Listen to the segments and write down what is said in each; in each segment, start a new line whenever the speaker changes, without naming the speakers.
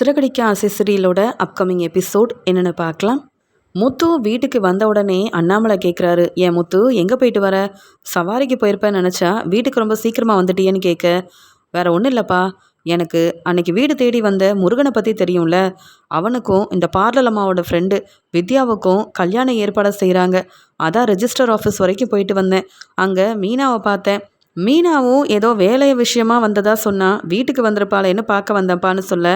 சிறகடிக்க ஆசை சீரியலோட upcoming episode என்னென்னு பார்க்கலாம். முத்து வீட்டுக்கு வந்த உடனே அண்ணாமலை கேட்குறாரு ஏன் முத்து எங்கே போயிட்டு வர? சவாரிக்கு போயிருப்பேன்னு நினச்சா வீட்டுக்கு ரொம்ப சீக்கிரமாக வந்துட்டியேன்னு கேட்க வேற ஒன்றும் இல்லைப்பா. எனக்கு அன்னைக்கு வீடு தேடி வந்த முருகனை பற்றி தெரியும்ல. அவனுக்கும் இந்த பார்லர் அம்மாவோட ஃப்ரெண்டு வித்யாவுக்கும் கல்யாண ஏற்பாடு செய்கிறாங்க அதான் ரெஜிஸ்டர் ஆஃபீஸ் வரைக்கும் போயிட்டு வந்தேன். அங்கே மீனாவை பார்த்தேன். மீனாவும் ஏதோ வேலை விஷயமா வந்ததா சொன்னா வீட்டுக்கு வந்திருப்பாளேன்னு பார்க்க வந்தப்பான்னு சொல்ல.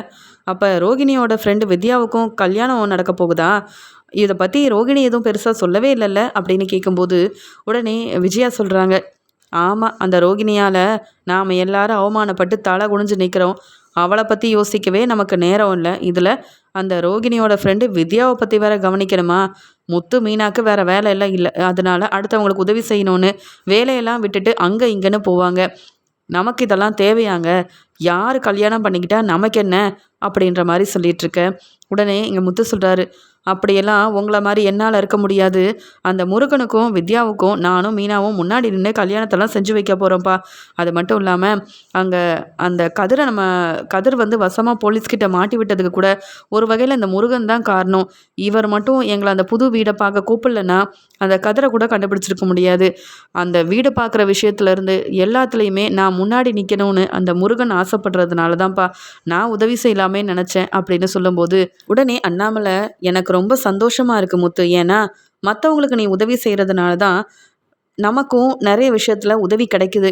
அப்போ ரோகிணியோட ஃப்ரெண்டு வித்யாவுக்கும் கல்யாணம் நடக்க போகுதா? இதை பற்றி ரோகிணி எதுவும் பெருசாக சொல்லவே இல்லைல்ல? அப்படின்னு கேட்கும்போது உடனே விஜயா சொல்கிறாங்க ஆமாம் அந்த ரோகிணியால் நாம் எல்லாரும் அவமானப்பட்டு தலை குனிஞ்சு நிற்கிறோம் அவளை பற்றி யோசிக்கவே நமக்கு நேரம் இல்லை. இதில் அந்த ரோகிணியோட ஃப்ரெண்டு வித்யாவை பற்றி வேற கவனிக்கணுமா? முத்து மீனாக்கு வேற வேலை எல்லாம் இல்லை. அதனால அடுத்தவங்களுக்கு உதவி செய்யணும்னு வேலையெல்லாம் விட்டுட்டு அங்கே இங்கேன்னு போவாங்க. நமக்கு இதெல்லாம் தேவையாங்க. யார் கல்யாணம் பண்ணிக்கிட்டா நமக்கு என்ன? அப்படின்ற மாதிரி சொல்லிட்டு இருக்க உடனே இங்கே முத்து சொல்கிறாரு அப்படியெல்லாம் உங்களை மாதிரி என்னால் இருக்க முடியாது. அந்த முருகனுக்கும் வித்யாவுக்கும் நானும் மீனாவும் முன்னாடி நின்று கல்யாணத்தெல்லாம் செஞ்சு வைக்க போகிறோம்ப்பா அது மட்டும் இல்லாமல் அங்கே அந்த கதிரை நம்ம கதிர் வந்து வசமாக போலீஸ்கிட்ட மாட்டி விட்டதுக்கு கூட ஒரு வகையில் இந்த முருகன் தான் காரணம். இவர் மட்டும் எங்களை அந்த புது வீடை பார்க்க கூப்பிடலன்னா அந்த கதிரை கூட கண்டுபிடிச்சிருக்க முடியாது. அந்த வீடு பார்க்குற விஷயத்துலேருந்து எல்லாத்துலேயுமே நான் முன்னாடி நிற்கணும்னு அந்த முருகன் ஆசைப்படுறதுனால தான்ப்பா நான் உதவி செய்யலாமே நினச்சேன் அப்படின்னு சொல்லும்போது உடனே அண்ணாமலை எனக்கு ரொம்ப சந்தோஷமாக இருக்குது முத்து. ஏன்னா மற்றவங்களுக்கு நீ உதவி செய்கிறதுனால தான் நமக்கும் நிறைய விஷயத்தில் உதவி கிடைக்குது.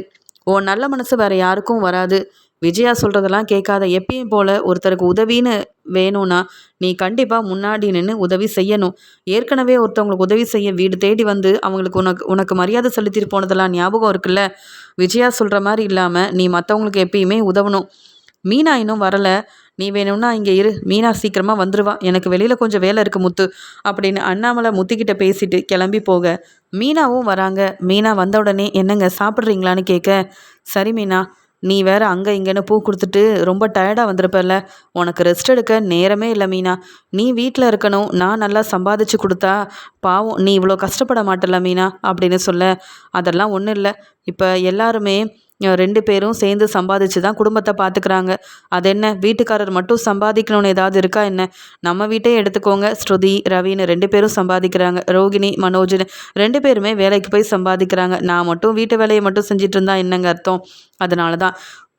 ஓ நல்ல மனசு வேறு யாருக்கும் வராது. விஜயா சொல்கிறதெல்லாம் கேட்காத எப்பயும் போல் ஒருத்தருக்கு உதவின்னு வேணும்னா நீ கண்டிப்பாக முன்னாடி நின்று உதவி செய்யணும். ஏற்கனவே ஒருத்தவங்களுக்கு உதவி செய்ய வீடு தேடி வந்து அவங்களுக்கு உனக்கு உனக்கு மரியாதை செலுத்திட்டு போனதெல்லாம் ஞாபகம் இருக்குல்ல? விஜயா சொல்கிற மாதிரி இல்லாமல் நீ மற்றவங்களுக்கு எப்பயுமே உதவணும். மீனா இன்னும் வரலை. நீ வேணும்னா இங்கே இரு. மீனா சீக்கிரமாக வந்துடுவா எனக்கு வெளியில் கொஞ்சம் வேலை இருக்குது முத்து அப்படின்னு அண்ணாமலை முத்துக்கிட்ட பேசிட்டு கிளம்பி போக. மீனாவும் வராங்க. மீனா வந்த உடனே என்னங்க சாப்பிட்றீங்களான்னு கேட்க சரி மீனா நீ வேற அங்கே இங்கேன்னு பூ கொடுத்துட்டு ரொம்ப டயர்டாக வந்திருப்பல்ல. உனக்கு ரெஸ்ட் எடுக்க நேரமே இல்லை மீனா. நீ வீட்டில் இருக்கணும். நான் நல்லா சம்பாதிச்சு கொடுத்தா பாவம் நீ இவ்வளோ கஷ்டப்பட மாட்டல மீனா அப்படின்னு சொல்ல. அதெல்லாம் ஒன்றும் இல்லை. இப்போ எல்லாருமே ரெண்டு பேரும் சேர்ந்து சம்பாதிச்சு தான் குடும்பத்தை பார்த்துக்கிறாங்க அது என்ன? வீட்டுக்காரர் மட்டும் சம்பாதிக்கணும்னு ஏதாவது இருக்கா என்ன? நம்ம வீட்டையே எடுத்துக்கோங்க. ஸ்ருதி ரவின்னு ரெண்டு பேரும் சம்பாதிக்கிறாங்க. ரோகிணி மனோஜ்னு ரெண்டு பேருமே வேலைக்கு போய் சம்பாதிக்கிறாங்க. நான் மட்டும் வீட்டு வேலையை மட்டும் செஞ்சிட்டு இருந்தா என்னங்க அர்த்தம்? அதனால தான்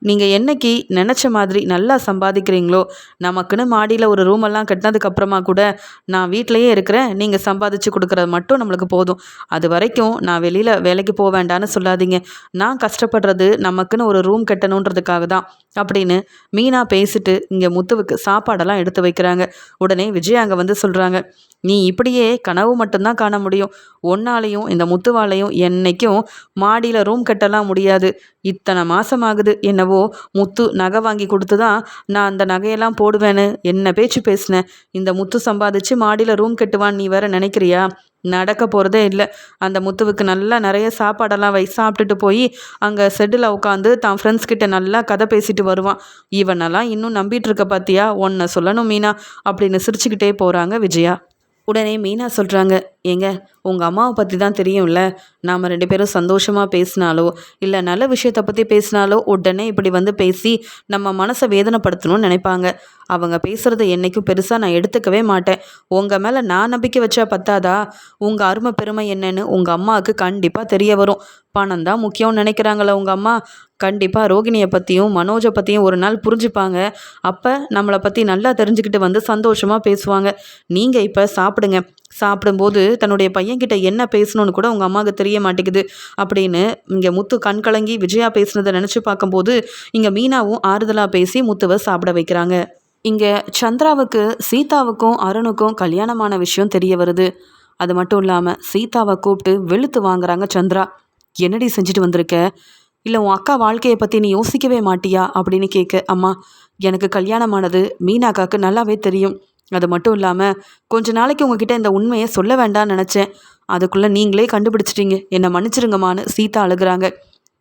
நீங்கள் என்னைக்கு நினச்ச மாதிரி நல்லா சம்பாதிக்கிறீங்களோ நமக்குன்னு மாடியில் ஒரு ரூமெல்லாம் கட்டினதுக்கப்புறமா கூட நான் வீட்டிலையே இருக்கிறேன் நீங்கள் சம்பாதிச்சு கொடுக்குறது மட்டும் நம்மளுக்கு போதும். அது வரைக்கும் நான் வெளியில் வேலைக்கு போக வேண்டான்னு சொல்லாதீங்க. நான் கஷ்டப்படுறது நமக்குன்னு ஒரு ரூம் கட்டணுன்றதுக்காக தான் அப்படின்னு மீனா பேசிட்டு இங்கே முத்துவுக்கு சாப்பாடெல்லாம் எடுத்து வைக்கிறாங்க. உடனே விஜய் அங்கே வந்து சொல்கிறாங்க நீ இப்படியே கனவு மட்டும்தான் காண முடியும். ஒன்னாலையும் இந்த முத்துவாலையும் என்னைக்கும் மாடியில் ரூம் கட்டலாம் முடியாது. இத்தனை மாதம் ஆகுது என்னவோ முத்து நகை வாங்கி கொடுத்து தான் நான் அந்த நகையெல்லாம் போடுவேன்னு என்ன பேச்சு பேசினேன் இந்த முத்து சம்பாதிச்சு மாடியில் ரூம் கட்டுவான்னு நீ வேற நினைக்கிறியா? நடக்க போகிறதே இல்லை. அந்த முத்துவுக்கு நல்லா நிறைய சாப்பாடெல்லாம் வை சாப்பிட்டுட்டு போய் அங்கே செட்டில் உட்காந்து தான் ஃப்ரெண்ட்ஸ் கிட்ட நல்லா கதை பேசிட்டு வருவான். இவனெல்லாம் இன்னும் நம்பிட்டு இருக்க பார்த்தியா ஒன்றை சொல்லணும் மீனா அப்படின்னு சிரிச்சுக்கிட்டே போகிறாங்க விஜயா. உடனே மீனா சொல்கிறாங்க ஏங்க உங்கள் அம்மாவை பற்றி தான் தெரியும்ல. நாம் ரெண்டு பேரும் சந்தோஷமாக பேசினாலோ இல்லை நல்ல விஷயத்தை பற்றி பேசினாலோ உடனே இப்படி வந்து பேசி நம்ம மனசை வேதனைப்படுத்தணும்னு நினைப்பாங்க. அவங்க பேசுகிறத என்றைக்கும் பெருசாக நான் எடுத்துக்கவே மாட்டேன். உங்கள் மேலே நான் நம்பிக்கை வச்சா பத்தாதா? உங்கள் அருமை பெருமை என்னன்னு உங்கள் அம்மாவுக்கு கண்டிப்பாக தெரிய வரும். பணம் தான் முக்கியம்னு நினைக்கிறாங்களே உங்கள் அம்மா. கண்டிப்பாக ரோகிணியை பற்றியும் மனோஜை பற்றியும் ஒரு நாள் புரிஞ்சுப்பாங்க. அப்போ நம்மளை பற்றி நல்லா தெரிஞ்சுக்கிட்டு வந்து சந்தோஷமாக பேசுவாங்க. நீங்கள் இப்போ சாப்பிடுங்க. சாப்பிடும்போது தன்னுடைய பையன்கிட்ட என்ன பேசணும்னு கூட உங்கள் அம்மாவுக்கு தெரிய மாட்டேங்குது. அப்படின்னு இங்கே முத்து கண் கலங்கி விஜயா பேசுனதை நினச்சி பார்க்கும்போது இங்கே மீனாவும் ஆறுதலாக பேசி முத்துவை சாப்பிட வைக்கிறாங்க. இங்கே சந்திராவுக்கு சீதாவுக்கும் அருணுக்கும் கல்யாணமான விஷயம் தெரிய வருது. அது மட்டும் இல்லாமல் சீதாவை கூப்பிட்டு வெளுத்து வாங்குறாங்க சந்திரா. என்னடி செஞ்சுட்டு வந்திருக்க? இல்லை உன் அக்கா வாழ்க்கையை பற்றி நீ யோசிக்கவே மாட்டியா? அப்படின்னு கேட்க அம்மா எனக்கு கல்யாணமானது மீனாக்காக்கு நல்லாவே தெரியும். அது மட்டும் இல்லாமல் கொஞ்ச நாளைக்கு உங்ககிட்ட இந்த உண்மையை சொல்ல வேண்டாம்னு நினச்சேன். அதுக்குள்ளே நீங்களே கண்டுபிடிச்சிட்டீங்க. என்னை மன்னிச்சிருங்கம்மான்னு சீதா அழுகிறாங்க.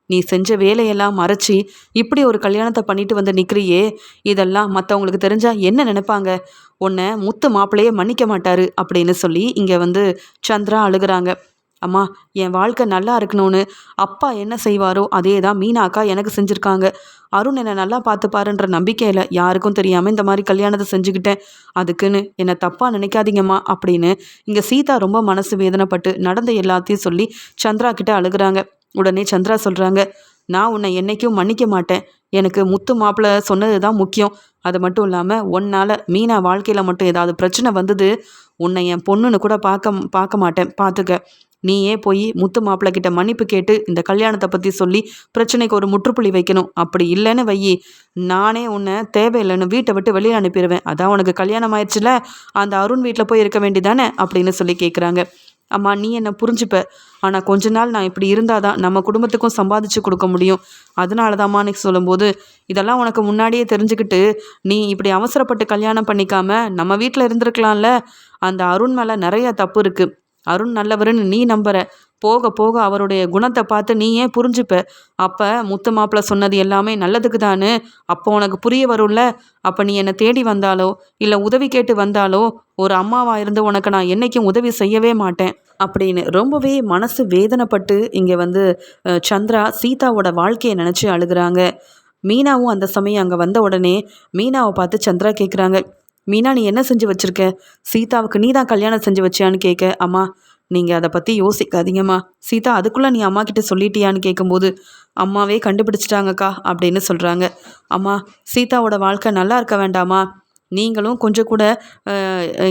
நீ செஞ்ச வேலையெல்லாம் மறைச்சி இப்படி ஒரு கல்யாணத்தை பண்ணிட்டு வந்து நிற்கிறியே இதெல்லாம் மற்றவங்களுக்கு தெரிஞ்சால் என்ன நினைப்பாங்க? உன்னை முத்து மாப்பிள்ளையே மன்னிக்க மாட்டாரு அப்படின்னு சொல்லி இங்கே வந்து சந்திரா அழுகிறாங்க. அம்மா என் வாழ்க்கை நல்லா இருக்கணும்னு அப்பா என்ன செய்வாரோ அதே தான் மீனாக்கா எனக்கு செஞ்சுருக்காங்க. அருண் என்னை நல்லா பார்த்துப்பாருன்ற நம்பிக்கையில் யாருக்கும் தெரியாமல் இந்த மாதிரி கல்யாணத்தை செஞ்சுக்கிட்டேன். அதுக்குன்னு என்னை தப்பாக நினைக்காதீங்கம்மா அப்படின்னு இங்கே சீதா ரொம்ப மனசு வேதனைப்பட்டு நடந்த எல்லாத்தையும் சொல்லி சந்திரா கிட்ட அழுகுறாங்க. உடனே சந்திரா சொல்கிறாங்க நான் உன்னை என்றைக்கும் மன்னிக்க மாட்டேன். எனக்கு முத்து மாப்பிள்ளை சொன்னது தான் முக்கியம். அது மட்டும் இல்லாமல் ஒன்னால் மீனா வாழ்க்கையில் மட்டும் ஏதாவது பிரச்சனை வந்தது உன்னை என் பொண்ணுன்னு கூட பார்க்க பார்க்க மாட்டேன். பார்த்துக்க நீயே போய் முத்து மாப்பிள்ளை கிட்ட மன்னிப்பு கேட்டு இந்த கல்யாணத்தை பற்றி சொல்லி பிரச்சனைக்கு ஒரு முற்றுப்புள்ளி வைக்கணும். அப்படி இல்லைன்னு வையி. நானே உன்னை தேவையில்லைன்னு வீட்டை விட்டு வெளியே அனுப்பிடுவேன். அதான் உனக்கு கல்யாணம் ஆயிடுச்சுல? அந்த அருண் வீட்டில் போய் இருக்க வேண்டிதானே அப்படின்னு சொல்லி கேட்குறாங்க அம்மா நீ என்னை புரிஞ்சுப்ப? ஆனால் கொஞ்ச நாள் நான் இப்படி இருந்தால் தான் நம்ம குடும்பத்துக்கும் சம்பாதிச்சு கொடுக்க முடியும். அதனால தான்மா சொல்லும்போது இதெல்லாம் உனக்கு முன்னாடியே தெரிஞ்சுக்கிட்டு நீ இப்படி அவசரப்பட்டு கல்யாணம் பண்ணிக்காம நம்ம வீட்டில் இருந்திருக்கலாம்ல? அந்த அருண் மேலே நிறைய தப்பு இருக்குது அருண் நல்லவருன்னு நீ நம்புற. போக போக அவருடைய குணத்தை பார்த்து நீ ஏன் புரிஞ்சுப்ப? அப்போ முத்து மாப்பிள்ள சொன்னது எல்லாமே நல்லதுக்கு தானு? அப்போ உனக்கு புரிய வரும்ல? அப்போ நீ என்னை தேடி வந்தாலோ இல்லை உதவி கேட்டு வந்தாலோ ஒரு அம்மாவாக இருந்து உனக்கு நான் என்றைக்கும் உதவி செய்யவே மாட்டேன். அப்படின்னு ரொம்பவே மனசு வேதனைப்பட்டு இங்கே வந்து சந்திரா சீதாவோட வாழ்க்கையை நினச்சி அழுகிறாங்க. மீனாவும் அந்த சமயம் அங்கே வந்த உடனே மீனாவை பார்த்து சந்திரா கேட்குறாங்க மீனா நீ என்ன செஞ்சு வச்சுருக்க? சீதாவுக்கு நீ தான் கல்யாணம் செஞ்சு வச்சியான்னு கேட்க அம்மா நீங்கள் அதை பற்றி யோசிக்காதீங்கம்மா. சீதா அதுக்குள்ளே நீ அம்மா கிட்ட சொல்லிட்டியான்னு கேட்கும்போது அம்மாவே கண்டுபிடிச்சிட்டாங்கக்கா அப்படின்னு சொல்கிறாங்க அம்மா சீதாவோட வாழ்க்கை நல்லா இருக்க வேண்டாமா? நீங்களும் கொஞ்சம் கூட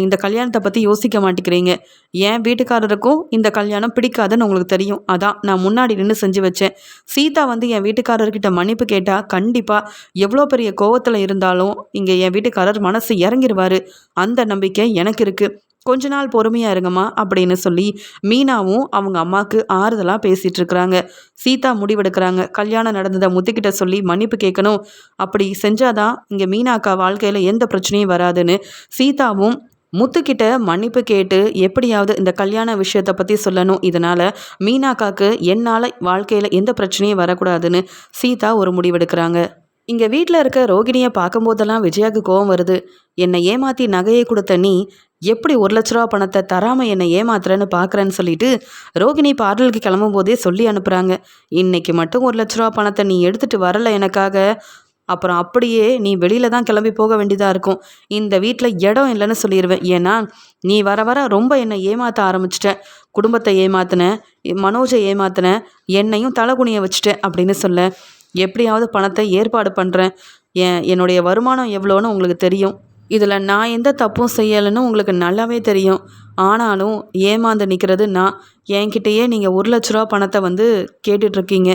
இந்த கல்யாணத்தை பற்றி யோசிக்க மாட்டேங்கிறீங்க. என் வீட்டுக்காரருக்கும் இந்த கல்யாணம் பிடிக்காதுன்னு உங்களுக்கு தெரியும். அதான் நான் முன்னாடி நின்று செஞ்சு வச்சேன். சீதா வந்து என் வீட்டுக்காரர்கிட்ட மன்னிப்பு கேட்டால் கண்டிப்பாக எவ்வளோ பெரிய கோவத்தில் இருந்தாலும் இங்கே என் வீட்டுக்காரர் மனசு இறங்கிடுவார் அந்த நம்பிக்கை எனக்கு இருக்குது கொஞ்ச நாள் பொறுமையாக இருங்கம்மா அப்படின்னு சொல்லி மீனாவும் அவங்க அம்மாவுக்கு ஆறுதலாக பேசிகிட்டு இருக்கிறாங்க. சீதா முடிவெடுக்கிறாங்க. கல்யாணம் நடந்ததை முத்துக்கிட்ட சொல்லி மன்னிப்பு கேட்கணும். அப்படி செஞ்சாதான் இங்கே மீனாக்கா வாழ்க்கையில் எந்த பிரச்சனையும் வராதுன்னு சீதாவும் முத்துக்கிட்ட மன்னிப்பு கேட்டு எப்படியாவது இந்த கல்யாண விஷயத்தை பற்றி சொல்லணும். இதனால் மீனாக்காக்கு என்னால் வாழ்க்கையில் எந்த பிரச்சனையும் வரக்கூடாதுன்னு சீதா ஒரு முடிவெடுக்கிறாங்க. இங்கே வீட்டில் இருக்க ரோகிணியை பார்க்கும்போதெல்லாம் விஜயாவுக்கு கோவம் வருது. என்னை ஏமாற்றி நகையை கொடுத்த நீ எப்படி ஒரு லட்ச ரூபா பணத்தை தராமல் என்னை ஏமாத்துறேன்னு பார்க்குறேன்னு சொல்லிட்டு ரோகிணி பார்லருக்கு கிளம்பும் போதே சொல்லி அனுப்புகிறாங்க இன்னைக்கு மட்டும் ஒரு லட்ச ரூபா பணத்தை நீ எடுத்துகிட்டு வரல எனக்காக. அப்புறம் அப்படியே நீ வெளியில் தான் கிளம்பி போக வேண்டியதாக இருக்கும். இந்த வீட்டில் இடம் இல்லைன்னு சொல்லிடுவேன் ஏன்னா நீ வர வர ரொம்ப என்னை ஏமாற்ற ஆரம்பிச்சிட்ட. குடும்பத்தை ஏமாத்தின மனோஜை ஏமாத்தின என்னையும் தலைகுனிய வச்சுட்டேன் அப்படின்னு சொல்ல எப்படியாவது பணத்தை ஏற்பாடு பண்ணுறேன் என் என்னுடைய வருமானம் எவ்வளோன்னு உங்களுக்கு தெரியும். இதில் நான் எந்த தப்பும் செய்யலைன்னு உங்களுக்கு நல்லாவே தெரியும். ஆனாலும் ஏமாந்து நிற்கிறது நான். என்கிட்டயே நீங்கள் ஒரு லட்ச ரூபா பணத்தை வந்து கேட்டுட்ருக்கீங்க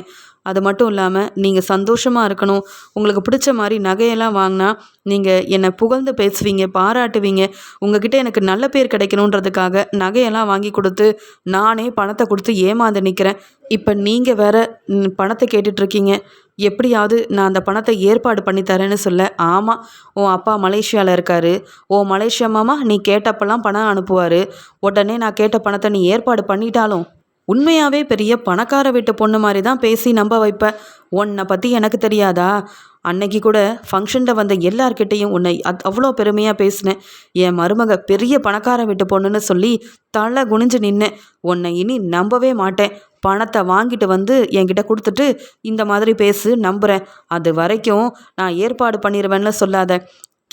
அது மட்டும் இல்லாமல் நீங்கள் சந்தோஷமாக இருக்கணும். உங்களுக்கு பிடிச்ச மாதிரி நகையெல்லாம் வாங்கினா நீங்கள் என்னை புகழ்ந்து பேசுவீங்க பாராட்டுவீங்க. உங்ககிட்ட எனக்கு நல்ல பேர் கிடைக்கணுன்றதுக்காக நகையெல்லாம் வாங்கி கொடுத்து நானே பணத்தை கொடுத்து ஏமாந்து நிற்கிறேன் இப்போ நீங்கள் வேற பணத்தை கேட்டுட்ருக்கீங்க எப்படியாவது நான் அந்த பணத்தை ஏற்பாடு பண்ணி தரேன்னு சொல்ல. ஆமாம் உன் அப்பா மலேசியாவில் இருக்கார். ஓ மலேசியா மாமா நீ கேட்டப்பெல்லாம் பணம் அனுப்புவார். உடனே நான் கேட்ட பணத்தை நீ ஏற்பாடு பண்ணிட்டாலும் உண்மையாகவே பெரிய பணக்கார வீட்டு பொண்ணு மாதிரி தான் பேசி நம்ப வைப்ப. உன்னை பற்றி எனக்கு தெரியாதா? அன்னைக்கு கூட ஃபங்க்ஷனில் வந்த எல்லார்கிட்டேயும் உன்னை அத் அவ்வளோ பெருமையாக பேசினேன். என் மருமக பெரிய பணக்கார வீட்டு பொண்ணுன்னு சொல்லி தலை குனிஞ்சு நின்னேன். உன்னை இனி நம்பவே மாட்டேன். பணத்தை வாங்கிட்டு வந்து என்கிட்ட கொடுத்துட்டு இந்த மாதிரி பேசு நம்புகிறேன் அது வரைக்கும் நான் ஏற்பாடு பண்ணிடுவேன்னு சொல்லாத.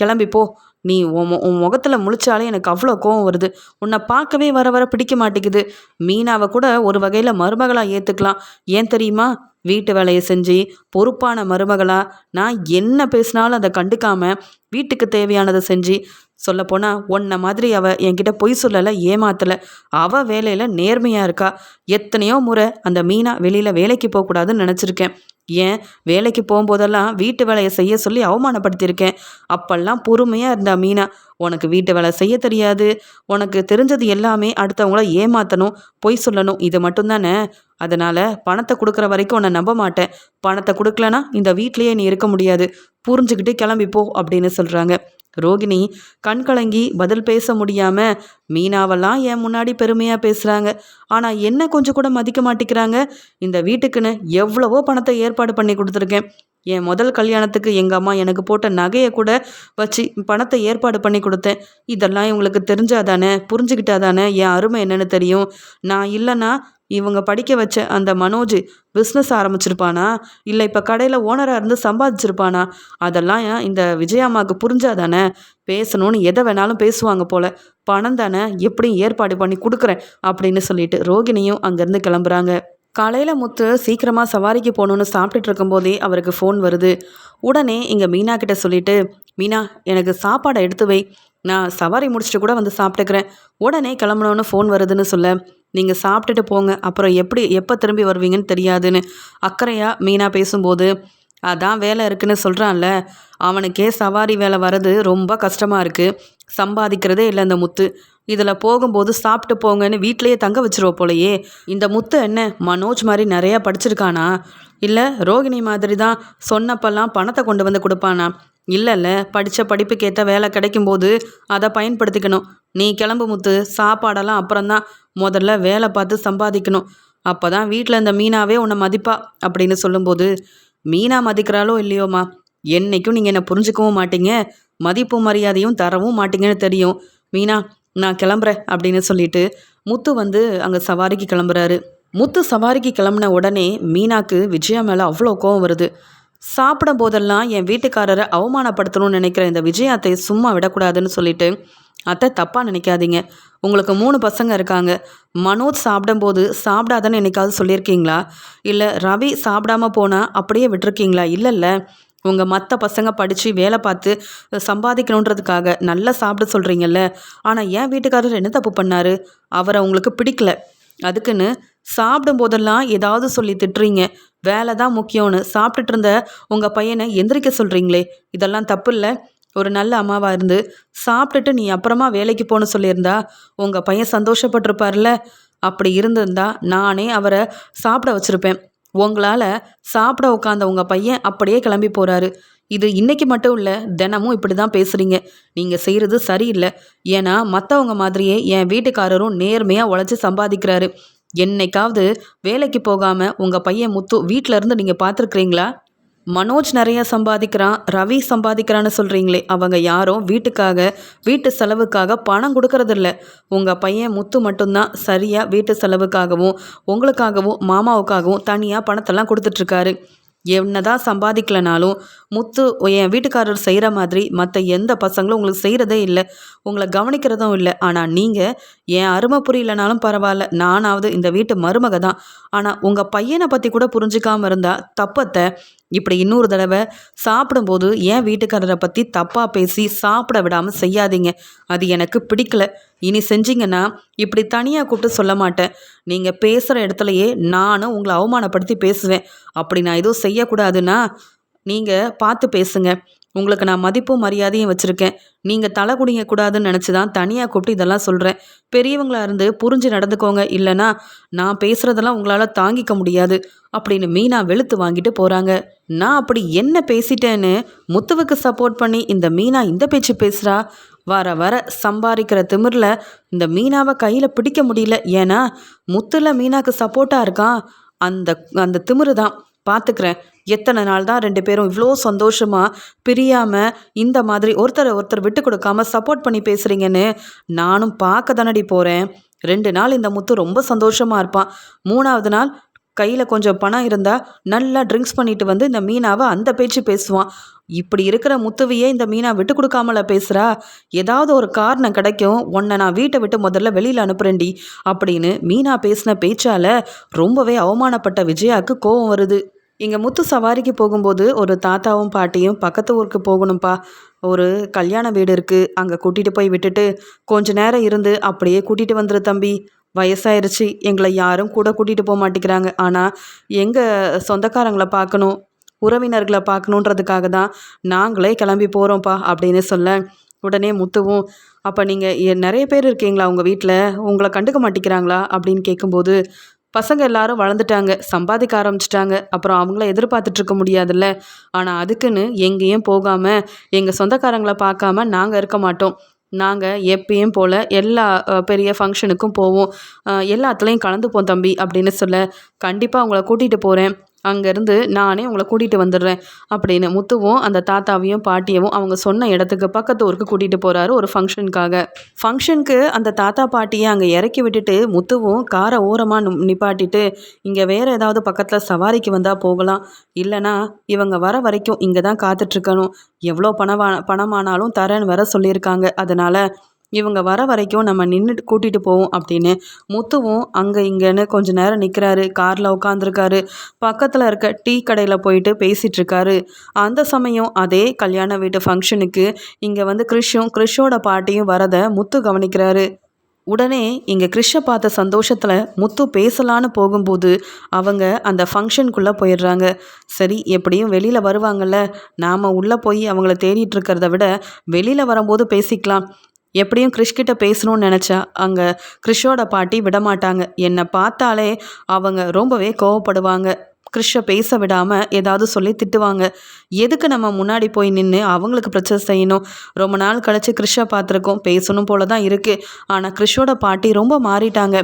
கிளம்பி போ. நீ உன் உன் முகத்தில் முழிச்சாலே எனக்கு அவ்வளோ கோவம் வருது. உன்னை பார்க்கவே வர வர பிடிக்க மாட்டேங்குது. மீனாவை கூட ஒரு வகையில் மருமகளாக ஏற்றுக்கலாம் ஏன் தெரியுமா? வீட்டு வேலையை செஞ்சு பொறுப்பான மருமகளாக நான் என்ன பேசினாலும் அதை கண்டுக்காமல் வீட்டுக்கு தேவையானதை செஞ்சு சொல்லப்போனால் உன்னை மாதிரி அவள் என்கிட்ட பொய் சொல்லலை ஏமாத்தலை. அவள் வேலையில் நேர்மையாக இருக்கா. எத்தனையோ முறை அந்த மீனா வெளியில் வேலைக்கு போகக்கூடாதுன்னு நினச்சிருக்கேன். ஏன்? வேலைக்கு போகும்போதெல்லாம் வீட்டு வேலையை செய்ய சொல்லி அவமானப்படுத்தியிருக்கேன். அப்பெல்லாம் பொறுமையாக இருந்தா மீனா உனக்கு வீட்டு வேலை செய்ய தெரியாது. உனக்கு தெரிஞ்சது எல்லாமே அடுத்தவங்கள ஏமாற்றணும் பொய் சொல்லணும் இது மட்டும்தானே? அதனால் பணத்தை கொடுக்குற வரைக்கும் உன்னை நம்ப மாட்டேன். பணத்தை கொடுக்கலனா இந்த வீட்லேயே நீ இருக்க முடியாது. புரிஞ்சுக்கிட்டு கிளம்பிப்போ அப்படின்னு சொல்கிறாங்க ரோகிணி கண் கலங்கி பதில் பேச முடியாமல் மீனாவெல்லாம் என் முன்னாடி பெருமையாக பேசுகிறாங்க ஆனால் என்ன கொஞ்சம் கூட மதிக்க மாட்டேங்கிறாங்க? இந்த வீட்டுக்குன்னு எவ்வளவோ பணத்தை ஏற்பாடு பண்ணி கொடுத்துருக்கேன். என் முதல் கல்யாணத்துக்கு எங்கள் அம்மா எனக்கு போட்ட நகையை கூட வச்சு பணத்தை ஏற்பாடு பண்ணி கொடுத்தேன். இதெல்லாம் இவங்களுக்கு தெரிஞ்சாதானே புரிஞ்சுக்கிட்டாதானே என் அருமை என்னன்னு தெரியும். நான் இல்லைன்னா இவங்க படிக்க வச்ச அந்த மனோஜ் பிஸ்னஸ் ஆரம்பிச்சிருப்பானா? இல்லை இப்போ கடையில் ஓனராக இருந்து சம்பாதிச்சிருப்பானா? அதெல்லாம் இந்த விஜயாமாவுக்கு புரிஞ்சாதானே? பேசணும்னு எதை வேணாலும் பேசுவாங்க போல. பணம் தானே எப்படியும் ஏற்பாடு பண்ணி கொடுக்குறேன் அப்படின்னு சொல்லிட்டு ரோகிணியும் அங்கேருந்து கிளம்புறாங்க. காலையில் முத்து சீக்கிரமாக சவாரிக்கு போகணுன்னு சாப்பிட்டுட்டு இருக்கும்போதே அவருக்கு ஃபோன் வருது. உடனே இங்கே மீனா கிட்ட சொல்லிட்டு மீனா எனக்கு சாப்பாடை எடுத்து வை. நான் சவாரி முடிச்சுட்டு கூட வந்து சாப்பிட்டுக்கிறேன். உடனே கிளம்பணுன்னு ஃபோன் வருதுன்னு சொல்ல. நீங்கள் சாப்பிட்டுட்டு போங்க. அப்புறம் எப்படி எப்போ திரும்பி வருவீங்கன்னு தெரியாதுன்னு அக்கறையாக மீனா பேசும்போது அதான் வேலை இருக்குன்னு சொல்கிறான்ல அவனுக்கே சவாரி வேலை வர்றது ரொம்ப கஷ்டமாக இருக்குது சம்பாதிக்கிறதே இல்லை இந்த முத்து. இதில் போகும்போது சாப்பிட்டு போங்கன்னு வீட்டிலையே தங்க வச்சிருவ போலையே. இந்த முத்து என்ன மனோஜ் மாதிரி நிறையா படிச்சிருக்கானா? இல்லை ரோகிணி மாதிரி தான் சொன்னப்பெல்லாம் பணத்தை கொண்டு வந்து கொடுப்பானா? இல்லைல்ல படித்த படிப்புக்கேற்ற வேலை கிடைக்கும்போது அதை பயன்படுத்திக்கணும். நீ கிளம்பு முத்து சாப்பாடெல்லாம் அப்புறம்தான். முதல்ல வேலை பார்த்து சம்பாதிக்கணும். அப்போ தான் வீட்டில் இந்த மீனாவே உன்னை மதிப்பா அப்படின்னு சொல்லும்போது மீனா மதிக்கிறாளோ இல்லையோம்மா? என்னைக்கும் நீங்கள் என்னை புரிஞ்சுக்கவும் மாட்டீங்க. மதிப்பு மரியாதையும் தரவும் மாட்டீங்கன்னு தெரியும். மீனா நான் கிளம்புறேன் அப்படின்னு சொல்லிட்டு முத்து வந்து அங்கே சவாரிக்கு கிளம்புறாரு. முத்து சவாரிக்கு கிளம்புன உடனே மீனாக்கு விஜயா மேலே அவ்வளோ கோவம் வருது. சாப்பிடும் போதெல்லாம் என் வீட்டுக்காரரை அவமானப்படுத்தணும்னு நினைக்கிற இந்த விஜயாத்தை சும்மா விடக்கூடாதுன்னு சொல்லிட்டு அத்தை தப்பாக நினைக்காதீங்க. உங்களுக்கு மூணு பசங்க இருக்காங்க. மனோஜ் சாப்பிடும்போது சாப்பிடாதன்னு என்னைக்காவது சொல்லியிருக்கீங்களா? இல்லை ரவி சாப்பிடாம போனால் அப்படியே விட்டுருக்கீங்களா? இல்லைல்ல. உங்கள் மற்ற பசங்க படித்து வேலை பார்த்து சம்பாதிக்கணுன்றதுக்காக நல்லா சாப்பிட சொல்கிறீங்கல்ல ஆனால் என் வீட்டுக்காரர் என்ன தப்பு பண்ணார்? அவரை உங்களுக்கு பிடிக்கல. அதுக்குன்னு சாப்பிடும் போதெல்லாம் ஏதாவது சொல்லி திட்டுறீங்க. வேலை தான் முக்கியம்னு சாப்பிட்டுட்டு இருந்த உங்கள் பையனை எந்திரிக்க சொல்கிறீங்களே இதெல்லாம் தப்பு இல்லை ஒரு நல்ல அம்மாவாக இருந்து சாப்பிட்டுட்டு நீ அப்புறமா வேலைக்கு போகணும் சொல்லியிருந்தா உங்கள் பையன் சந்தோஷப்பட்டிருப்பார்ல. அப்படி இருந்திருந்தா நானே அவரை சாப்பிட வச்சுருப்பேன். உங்களால் சாப்பிட உட்காந்த உங்கள் பையன் அப்படியே கிளம்பி போகிறாரு இது இன்னைக்கு மட்டும் இல்லை தினமும் இப்படி தான் பேசுகிறீங்க நீங்கள் செய்கிறது சரியில்லை. ஏன்னா மற்றவங்க மாதிரியே என் வீட்டுக்காரரும் நேர்மையாக உழைச்சி சம்பாதிக்கிறாரு. என்னைக்காவது வேலைக்கு போகாமல் உங்கள் பையன் முத்து வீட்டில் இருந்து நீங்கள் பார்த்துருக்குறீங்களா? மனோஜ் நிறைய சம்பாதிக்கிறான் ரவி சம்பாதிக்கிறான்னு சொல்கிறீங்களே அவங்க யாரும் வீட்டுக்காக வீட்டு செலவுக்காக பணம் கொடுக்கறதில்ல. உங்கள் பையன் முத்து மட்டும்தான் சரியாக வீட்டு செலவுக்காகவும் உங்களுக்காகவும் மாமாவுக்காகவும் தனியாக பணத்தெல்லாம் கொடுத்துட்ருக்காரு என்னதான் சம்பாதிக்கலனாலும் முத்து என் வீட்டுக்காரர் செய்கிற மாதிரி மற்ற எந்த பசங்களும் உங்களுக்கு செய்கிறதே இல்லை. உங்களை கவனிக்கிறதும் இல்லை. ஆனால் நீங்கள் என் அருமை புரியலனாலும் பரவாயில்ல. நானாவது இந்த வீட்டு மருமக தான். ஆனால் உங்கள் பையனை பற்றி கூட புரிஞ்சிக்காமல் இருந்தால் தப்பத்தை இப்படி இன்னொரு தடவை சாப்பிடும்போது என் வீட்டுக்காரரை பற்றி தப்பாக பேசி சாப்பிட விடாமல் செய்யாதீங்க. அது எனக்கு பிடிக்கல. இனி செஞ்சீங்கன்னா இப்படி தனியாக கூப்பிட்டு சொல்ல மாட்டேன். நீங்கள் பேசுகிற இடத்துலையே நானும் உங்களை அவமானப்படுத்தி பேசுவேன். அப்படி நான் எதுவும் செய்யக்கூடாதுன்னா நீங்கள் பார்த்து பேசுங்க. உங்களுக்கு நான் மதிப்பும் மரியாதையும் வச்சுருக்கேன். நீங்கள் தலை குடிங்கக்கூடாதுன்னு நினச்சி தான் தனியாக கூப்பிட்டு இதெல்லாம் சொல்கிறேன் பெரியவங்களாக இருந்து புரிஞ்சு நடந்துக்கோங்க. இல்லைனா நான் பேசுகிறதெல்லாம் உங்களால் தாங்கிக்க முடியாது. அப்படின்னு மீனா வெளுத்து வாங்கிட்டு போகிறாங்க நான் அப்படி என்ன பேசிட்டேன்னு முத்துவுக்கு சப்போர்ட் பண்ணி இந்த மீனா இந்த பேச்சு பேசுகிறா வர வர சம்பாதிக்கிற திமிரில் இந்த மீனாவை கையில் பிடிக்க முடியல. ஏன்னா முத்துல மீனாக்கு சப்போர்ட்டாக இருக்கான். அந்த அந்த திமிரு தான் பார்த்துக்கிறேன் எத்தனை நாள் தான் ரெண்டு பேரும் இவ்வளோ சந்தோஷமாக பிரியாமல் இந்த மாதிரி ஒருத்தரை ஒருத்தர் விட்டு கொடுக்காம சப்போர்ட் பண்ணி பேசுகிறீங்கன்னு நானும் பார்க்க தானடி போகிறேன் ரெண்டு நாள் இந்த முத்து ரொம்ப சந்தோஷமாக இருப்பான். மூணாவது நாள் கையில் கொஞ்சம் பணம் இருந்தால் நல்லா ட்ரிங்க்ஸ் பண்ணிட்டு வந்து இந்த மீனாவை அந்த பேச்சு பேசுவான். இப்படி இருக்கிற முத்துவையே இந்த மீனா விட்டு கொடுக்காமல பேசுகிறா ஏதாவது ஒரு காரணம் கிடைக்கும் உன்னை நான் வீட்டை விட்டு முதல்ல வெளியில் அனுப்புறேன்டி அப்படின்னு மீனா பேசின பேச்சால் ரொம்பவே அவமானப்பட்ட விஜயாவுக்கு கோபம் வருது. இங்கே முத்து சவாரிக்கு போகும்போது ஒரு தாத்தாவும் பாட்டியும் பக்கத்து ஊருக்கு போகணும்ப்பா ஒரு கல்யாண வீடு இருக்குது அங்கே கூட்டிகிட்டு போய் விட்டுட்டு கொஞ்ச நேரம் இருந்து அப்படியே கூட்டிகிட்டு வந்துரு தம்பி. வயசாயிருச்சு. எங்களை யாரும் கூட கூட்டிகிட்டு போக மாட்டேங்கிறாங்க. ஆனால் எங்கள் சொந்தக்காரங்களை பார்க்கணும் உறவினர்களை பார்க்கணுன்றதுக்காக தான் நாங்களே கிளம்பி போகிறோம்ப்பா அப்படின்னு சொல்ல உடனே முத்துவும் அப்போ நீங்கள் நிறைய பேர் இருக்கீங்களா உங்கள் வீட்டில் உங்களை கண்டுக்க மாட்டேங்கிறாங்களா? அப்படின்னு கேட்கும்போது பசங்க எல்லாரும் வளர்ந்துட்டாங்க சம்பாதிக்க ஆரம்பிச்சிட்டாங்க. அப்புறம் அவங்கள எதிர்பார்த்துட்ருக்க முடியாதுல்ல. ஆனால் அதுக்குன்னு எங்கேயும் போகாமல் எங்கள் சொந்தக்காரங்களை பார்க்காம நாங்கள் இருக்க மாட்டோம். நாங்கள் எப்பயும் போல் எல்லா பெரிய ஃபங்க்ஷனுக்கும் போவோம். எல்லாத்துலேயும் கலந்துப்போம் தம்பி அப்படின்னு சொல்ல கண்டிப்பாக உங்களை கூட்டிகிட்டு போகிறேன் அங்கேருந்து நானே உங்களை கூட்டிகிட்டு வந்துடுறேன் அப்படின்னு முத்துவும் அந்த தாத்தாவையும் பாட்டியவும் அவங்க சொன்ன இடத்துக்கு பக்கத்து ஊருக்கு கூட்டிகிட்டு போகிறாரு ஒரு ஃபங்க்ஷனுக்காக. ஃபங்க்ஷனுக்கு அந்த தாத்தா பாட்டியை அங்கே இறக்கி விட்டுட்டு முத்துவும் காரை ஓரமாக நிப்பாட்டிட்டு இங்கே வேறு ஏதாவது பக்கத்தில் சவாரிக்கு வந்தால் போகலாம். இல்லைனா இவங்க வர வரைக்கும் இங்கே தான் காத்துட்ருக்கணும் எவ்வளோ பணமா பணமானாலும் தரேன்னு வர சொல்லியிருக்காங்க. அதனால் இவங்க வர வரைக்கும் நம்ம நின்றுட்டு கூட்டிகிட்டு போவோம் அப்படின்னு முத்துவும் அங்கே இங்கேன்னு கொஞ்ச நேரம் நிற்கிறாரு காரில் உட்காந்துருக்காரு பக்கத்தில் இருக்க டீ கடையில் போயிட்டு பேசிகிட்ருக்காரு அந்த சமயம் அதே கல்யாண வீட்டு ஃபங்க்ஷனுக்கு இங்கே வந்து கிறிஷும் கிறிஷோட பாட்டியும் வரதை முத்து கவனிக்கிறாரு. உடனே இங்கே கிறிஷை பார்த்த சந்தோஷத்தில் முத்து பேசலான்னு போகும்போது அவங்க அந்த ஃபங்க்ஷனுக்குள்ளே போயிடுறாங்க. சரி எப்படியும் வெளியில் வருவாங்கல்ல. நாம் உள்ளே போய் அவங்கள தேடிட்டு இருக்கிறத விட வெளியில் வரும்போது பேசிக்கலாம். எப்படியும் கிறிஷ்கிட்ட பேசணும்னு நினச்சா அங்கே கிறிஷோட பாட்டி விடமாட்டாங்க. என்னை பார்த்தாலே அவங்க ரொம்பவே கோவப்படுவாங்க. கிறிஷை பேச விடாமல் ஏதாவது சொல்லி திட்டுவாங்க. எதுக்கு நம்ம முன்னாடி போய் நின்று அவங்களுக்கு பிரச்சனை செய்யணும்? ரொம்ப நாள் கழித்து கிறிஷை பார்த்துருக்கோம். பேசணும் போல தான் இருக்குது ஆனால் கிறிஷோட பாட்டி ரொம்ப மாறிட்டாங்க.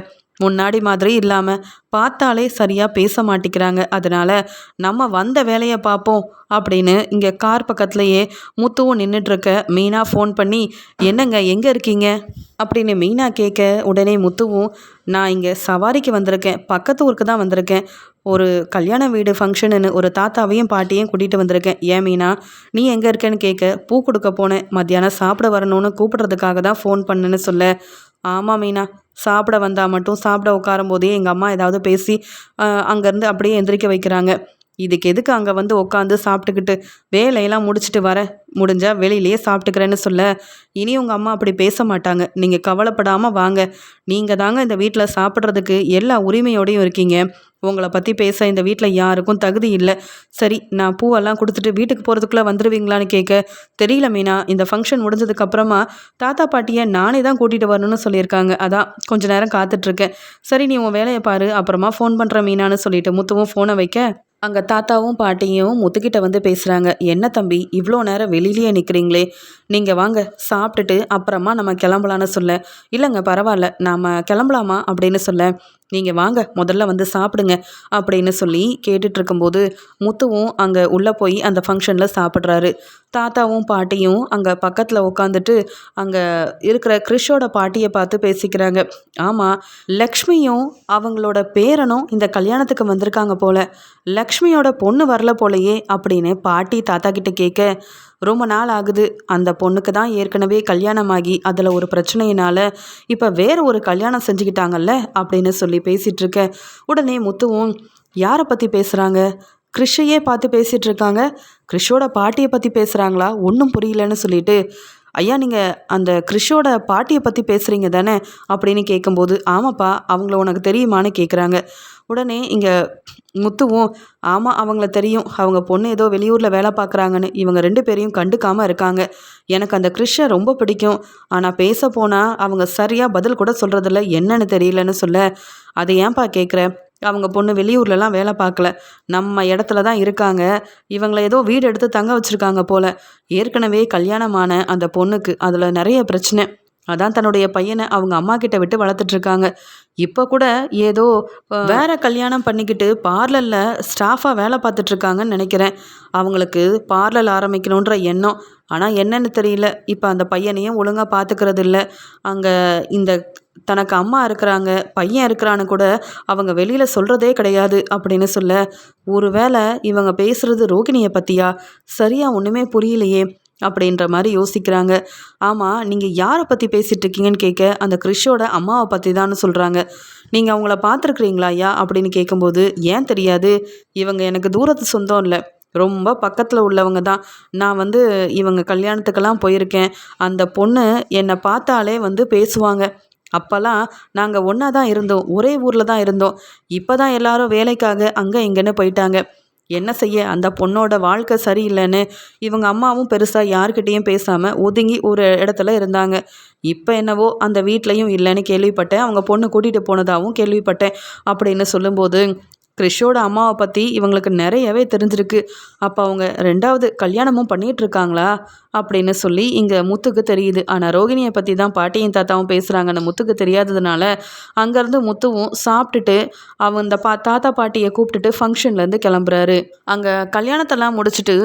முன்னாடி மாதிரி இல்லாமல் பார்த்தாலே சரியாக பேச மாட்டேங்கிறாங்க. அதனால் நம்ம வந்த வேலையை பார்ப்போம் அப்படின்னு இங்கே கார் பக்கத்துலேயே முத்துவும் நின்றுட்டுருக்க மீனா ஃபோன் பண்ணி என்னங்க எங்கே இருக்கீங்க? அப்படின்னு மீனா கேட்க உடனே முத்துவும் நான் இங்கே சவாரிக்கு வந்திருக்கேன். பக்கத்து ஊருக்கு தான் வந்திருக்கேன். ஒரு கல்யாண வீடு ஃபங்க்ஷனுன்னு ஒரு தாத்தாவையும் பாட்டியும் கூட்டிகிட்டு வந்திருக்கேன். ஏன் மீனா நீ எங்கே இருக்கேன்னு கேட்க பூ கொடுக்க போனேன். மத்தியானம் சாப்பிட வரணும்னு கூப்பிட்றதுக்காக தான் ஃபோன் பண்ணுன்னு சொல்ல. ஆமாம் மீனா சாப்பிட வந்தால் மட்டும் சாப்பிட உட்காரும் போதே எங்கள் அம்மா ஏதாவது பேசி அங்கேருந்து அப்படியே எந்திரிக்க வைக்கிறாங்க. இதுக்கு எதுக்கு அங்கே வந்து உட்காந்து சாப்பிட்டுக்கிட்டு வேலையெல்லாம் முடிச்சுட்டு வர? முடிஞ்சால் வெளியிலேயே சாப்பிட்டுக்கிறேன்னு சொல்ல. இனி உங்கள் அம்மா அப்படி பேச மாட்டாங்க. நீங்கள் கவலைப்படாமல் வாங்க. நீங்கள் தாங்க இந்த வீட்டில் சாப்பிட்றதுக்கு எல்லா உரிமையோடையும் இருக்கீங்க. உங்களை பற்றி பேச இந்த வீட்டில் யாருக்கும் தகுதி இல்லை. சரி நான் பூவெல்லாம் கொடுத்துட்டு வீட்டுக்கு போகிறதுக்குள்ளே வந்துடுவீங்களான்னு கேட்க தெரியல மீனா இந்த ஃபங்க்ஷன் முடிஞ்சதுக்கப்புறமா தாத்தா பாட்டியை நானே தான் கூட்டிகிட்டு வரணும்னு சொல்லியிருக்காங்க. அதான் கொஞ்ச நேரம் காத்துட்ருக்கேன். சரி நீ உன் வேலையை பாரு அப்புறமா ஃபோன் பண்ணுற மீனான்னு சொல்லிட்டு முத்துவும் ஃபோனை வைக்க. அங்கே தாத்தாவும் பாட்டியும் முத்துக்கிட்ட வந்து பேசுகிறாங்க என்ன தம்பி இவ்வளோ நேரம் வெளியிலேயே நிற்கிறீங்களே நீங்கள் வாங்க சாப்பிட்டுட்டு அப்புறமா நம்ம கிளம்பலான்னு சொல்ல. இல்லைங்க பரவாயில்ல நாம் கிளம்பலாமா? அப்படின்னு சொல்ல. நீங்கள் வாங்க முதல்ல வந்து சாப்பிடுங்க அப்படின்னு சொல்லி கேட்டுட்டு இருக்கும்போது முத்துவும் அங்கே உள்ளே போய் அந்த ஃபங்க்ஷனில் சாப்பிட்றாரு. தாத்தாவும் பாட்டியும் அங்கே பக்கத்தில் உட்காந்துட்டு அங்கே இருக்கிற கிறிஷோட பாட்டியை பார்த்து பேசிக்கிறாங்க. ஆமாம் லக்ஷ்மியும் அவங்களோட பேரனும் இந்த கல்யாணத்துக்கு வந்திருக்காங்க போல. லக்ஷ்மியோட பொண்ணு வரல போலையே அப்படின்னு பாட்டி தாத்தா கிட்ட கேட்க ரொம்ப நாள் ஆகுது. அந்த பொண்ணுக்கு தான் ஏற்கனவே கல்யாணமாகி அதில் ஒரு பிரச்சனையினால் இப்போ வேறு ஒரு கல்யாணம் செஞ்சுக்கிட்டாங்கல்ல? அப்படின்னு சொல்லி பேசிகிட்டு இருக்க உடனே முத்துவும் யாரை பற்றி பேசுகிறாங்க கிறிஷையே பார்த்து பேசிகிட்டு இருக்காங்க. கிறிஷோட பாட்டியை பற்றி பேசுகிறாங்களா ஒன்றும் புரியலன்னு சொல்லிட்டு ஐயா நீங்கள் அந்த கிறிஷோட பாட்டியை பற்றி பேசுகிறீங்க தானே? அப்படின்னு கேட்கும்போது ஆமாப்பா அவங்கள உனக்கு தெரியுமான்னு கேட்குறாங்க உடனே இங்கே முத்துவும் ஆமாம் அவங்கள தெரியும். அவங்க பொண்ணு ஏதோ வெளியூரில் வேலை பார்க்குறாங்கன்னு இவங்க ரெண்டு பேரையும் கண்டுக்காமல் இருக்காங்க. எனக்கு அந்த கிருஷ்ண ரொம்ப பிடிக்கும். ஆனால் பேச போனால் அவங்க சரியாக பதில் கூட சொல்கிறதில்ல என்னன்னு தெரியலன்னு சொல்ல அதை ஏன்பா கேட்குற அவங்க பொண்ணு வெளியூர்லலாம் வேலை பார்க்கல. நம்ம இடத்துல தான் இருக்காங்க. இவங்களை ஏதோ வீடு எடுத்து தங்க வச்சுருக்காங்க போல். ஏற்கனவே கல்யாணமான அந்த பொண்ணுக்கு அதில் நிறைய பிரச்சனை. அதான் தன்னுடைய பையனை அவங்க அம்மா கிட்ட விட்டு வளர்த்துட்ருக்காங்க இப்போ கூட ஏதோ வேற கல்யாணம் பண்ணிக்கிட்டு பார்லரில் ஸ்டாஃபாக வேலை பார்த்துட்டு இருக்காங்கன்னு நினைக்கிறேன். அவங்களுக்கு பார்லர் ஆரம்பிக்கணுன்ற எண்ணம். ஆனால் என்னன்னு தெரியல. இப்போ அந்த பையனையும் ஒழுங்காக பார்த்துக்கிறது இல்லை அங்கே இந்த தனக்கு அம்மா இருக்கிறாங்க பையன் இருக்கிறான்னு கூட அவங்க வெளியில் சொல்கிறதே கிடையாது அப்படின்னு சொல்ல ஒருவேளை இவங்க பேசுகிறது ரோகிணியை பற்றியா சரியாக ஒன்றுமே புரியலையே. அப்படின்ற மாதிரி யோசிக்கிறாங்க. ஆமாம் நீங்கள் யாரை பற்றி பேசிகிட்டு இருக்கீங்கன்னு கேட்க அந்த கிறிஷோட அம்மாவை பற்றி தான் சொல்கிறாங்க நீங்கள் அவங்கள பார்த்துருக்குறீங்களா ஐயா அப்படின்னு கேட்கும்போது ஏன் தெரியாது. இவங்க எனக்கு தூரத்து சொந்தம் இல்லை. ரொம்ப பக்கத்தில் உள்ளவங்க தான். நான் வந்து இவங்க கல்யாணத்துக்கெல்லாம் போயிருக்கேன். அந்த பொண்ணு என்னை பார்த்தாலே வந்து பேசுவாங்க. அப்போல்லாம் நாங்கள் ஒன்றா தான் இருந்தோம். ஒரே ஊரில் தான் இருந்தோம். இப்போ தான் எல்லாரும் வேலைக்காக அங்கே இங்கேன்னு போயிட்டாங்க. என்ன செய்ய? அந்த பொண்ணோட வாழ்க்கை சரியில்லைன்னு இவங்க அம்மாவும் பெருசாக யார்கிட்டேயும் பேசாமல் ஒதுங்கி ஒரு இடத்துல இருந்தாங்க. இப்போ என்னவோ அந்த வீட்லேயும் இல்லைன்னு கேள்விப்பட்டேன். அவங்க பொண்ணு கூட்டிகிட்டு போனதாகவும் கேள்விப்பட்டேன் அப்படின்னு சொல்லும்போது கிறிஷோட அம்மாவை பற்றி இவங்களுக்கு நிறையவே தெரிஞ்சிருக்கு. அப்போ அவங்க ரெண்டாவது கல்யாணமும் பண்ணிகிட்டு இருக்காங்களா? அப்படின்னு சொல்லி இங்கே முத்துக்கு தெரியுது. ஆனால் ரோகிணியை பற்றி தான் பாட்டியும் தாத்தாவும் பேசுகிறாங்கன்னு முத்துக்கு தெரியாததுனால அங்கேருந்து முத்துவும் சாப்பிட்டுட்டு அவன் இந்த பா தாத்தா பாட்டியை கூப்பிட்டுட்டு ஃபங்க்ஷன்லேருந்து கிளம்புறாரு. அங்கே கல்யாணத்தெல்லாம் முடிச்சுட்டு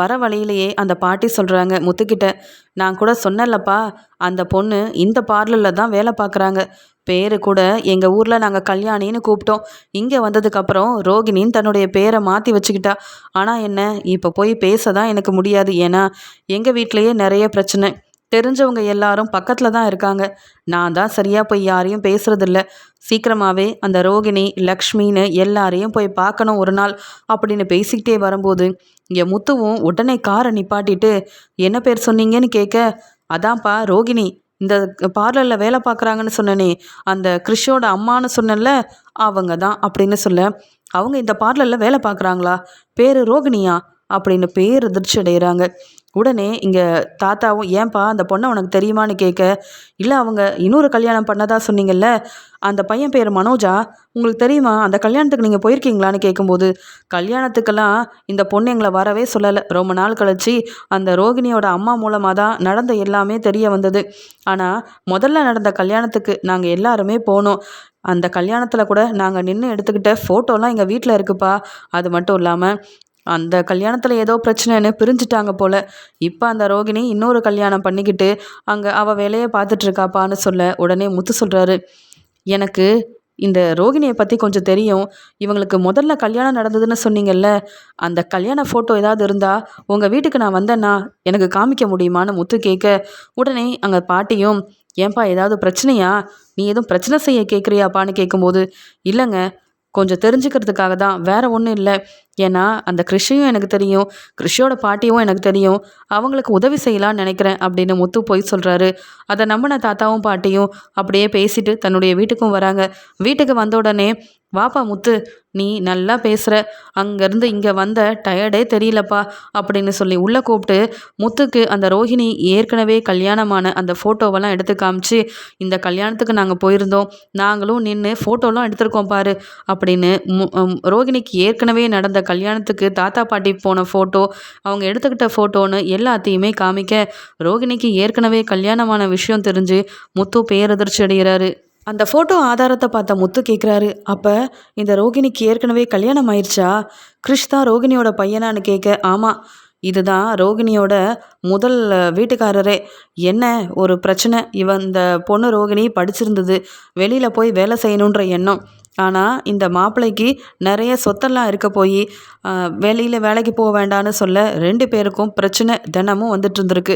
வர வழியிலேயே அந்த பாட்டி சொல்கிறாங்க முத்துக்கிட்ட நான் கூட சொன்னேன்லப்பா அந்த பொண்ணு இந்த பார்லரில் தான் வேலை பார்க்குறாங்க. பேர் கூட எங்கள் ஊரில் நாங்கள் கல்யாணின்னு கூப்பிட்டோம். இங்கே வந்ததுக்கப்புறம் ரோகிணின்னு தன்னுடைய பேரை மாற்றி வச்சுக்கிட்டா. ஆனால் என்ன இப்போ போய் பேச தான் எனக்கு முடியாது. ஏன்னா எங்கள் வீட்லேயே நிறைய பிரச்சனை. தெரிஞ்சவங்க எல்லாரும் பக்கத்தில் தான் இருக்காங்க. நான் தான் சரியாக போய் யாரையும் பேசுறதில்ல. சீக்கிரமாகவே அந்த ரோகிணி லக்ஷ்மின்னு எல்லாரையும் போய் பார்க்கணும் ஒரு நாள் அப்படின்னு பேசிக்கிட்டே வரும்போது இங்கே முத்துவும் உடனே காரை நிப்பாட்டிட்டு என்ன பேர் சொன்னீங்கன்னு கேட்க அதான்ப்பா ரோகிணி. இந்த பார்லரில் வேலை பார்க்குறாங்கன்னு சொன்னனே. அந்த கிறிஷோட அம்மான்னு சொன்னல அவங்க தான் அப்படின்னு சொல்ல அவங்க இந்த பார்லரில் வேலை பார்க்குறாங்களா? பேர் ரோகிணியா? அப்படின்னு பேர் அதிர்ச்சி அடைகிறாங்க உடனே இங்கே தாத்தாவும் ஏன்பா அந்த பொண்ணை உனக்கு தெரியுமான்னு கேட்க இல்லை அவங்க இன்னொரு கல்யாணம் பண்ணதா சொன்னீங்கல்ல அந்த பையன் பேர் மனோஜா உங்களுக்கு தெரியுமா அந்த கல்யாணத்துக்கு நீங்கள் போயிருக்கீங்களான்னு கேட்கும்போது கல்யாணத்துக்கெல்லாம் இந்த பொண்ணு எங்களை வரவே சொல்லலை. ரொம்ப நாள் கழிச்சு அந்த ரோகிணியோட அம்மா மூலமாக தான் நடந்த எல்லாமே தெரிய வந்தது. ஆனால் முதல்ல நடந்த கல்யாணத்துக்கு நாங்கள் எல்லாருமே போனோம். அந்த கல்யாணத்தில் கூட நாங்கள் நின்று எடுத்துக்கிட்ட ஃபோட்டோலாம் எங்கள் வீட்டில் இருக்குப்பா. அது மட்டும் இல்லாமல் அந்த கல்யாணத்தில் ஏதோ பிரச்சனைன்னு பிரிஞ்சுட்டாங்க போல். இப்போ அந்த ரோகிணி இன்னொரு கல்யாணம் பண்ணிக்கிட்டு அங்கே அவள் வேலையை பார்த்துட்ருக்காப்பான்னு சொல்ல உடனே முத்து சொல்கிறாரு எனக்கு இந்த ரோகிணியை பற்றி கொஞ்சம் தெரியும். இவங்களுக்கு முதல்ல கல்யாணம் நடந்ததுன்னு சொன்னீங்கல்ல. அந்த கல்யாண ஃபோட்டோ ஏதாவது இருந்தால் உங்கள் வீட்டுக்கு நான் வந்தேன்னா எனக்கு காமிக்க முடியுமான்னு முத்து கேட்க உடனே அங்கே பாட்டியும் ஏன்பா ஏதாவது பிரச்சனையா? நீ எதுவும் பிரச்சனை செய்ய கேட்குறியாப்பான்னு கேட்கும்போது இல்லைங்க கொஞ்சம் தெரிஞ்சுக்கிறதுக்காக தான். வேறு ஒன்றும் இல்லை. ஏன்னா அந்த கிருஷியும் எனக்கு தெரியும். கிருஷியோட பாட்டியும் எனக்கு தெரியும். அவங்களுக்கு உதவி செய்யலான்னு நினைக்கிறேன் அப்படின்னு முத்து போய் சொல்கிறாரு அதை நம்பின தாத்தாவும் பாட்டியும் அப்படியே பேசிட்டு தன்னுடைய வீட்டுக்கும் வராங்க. வீட்டுக்கு வந்த உடனே வாப்பா முத்து நீ நல்லா பேசுகிற அங்கேருந்து இங்கே வந்த டயர்டே தெரியலப்பா அப்படின்னு சொல்லி உள்ளே கூப்பிட்டு முத்துக்கு அந்த ரோஹிணி ஏற்கனவே கல்யாணமான அந்த ஃபோட்டோவெல்லாம் எடுத்து காமிச்சு இந்த கல்யாணத்துக்கு நாங்கள் போயிருந்தோம் நாங்களும் நின்று ஃபோட்டோலாம் எடுத்திருக்கோம் பாரு அப்படின்னு ரோஹிணிக்கு ஏற்கனவே நடந்த கல்யாணத்துக்கு தாத்தா பாட்டி போன ஃபோட்டோ அவங்க எடுத்துக்கிட்ட ஃபோட்டோன்னு எல்லாத்தையுமே காமிக்க ரோகிணிக்கு ஏற்கனவே கல்யாணமான விஷயம் தெரிஞ்சு முத்து பேரதிர்ச்சி அடைகிறாரு. அந்த ஃபோட்டோ ஆதாரத்தை பார்த்த முத்து கேட்குறாரு அப்போ இந்த ரோகிணிக்கு ஏற்கனவே கல்யாணம் ஆயிடுச்சா கிறிஷ் தான் ரோகிணியோட பையனான்னு கேட்க ஆமாம் இதுதான் ரோகிணியோட முதல் வீட்டுக்காரரே. என்ன ஒரு பிரச்சனை? இவன் இந்த பொண்ணு ரோகிணி படிச்சிருந்தது. வெளியில் போய் வேலை செய்யணுன்ற எண்ணம். ஆனால் இந்த மாப்பிள்ளைக்கு நிறைய சொத்தெல்லாம் இருக்க போய் வெளியில் வேலைக்கு போக வேண்டான்னு சொல்ல ரெண்டு பேருக்கும் பிரச்சனை தினமும் வந்துட்டு இருந்திருக்கு.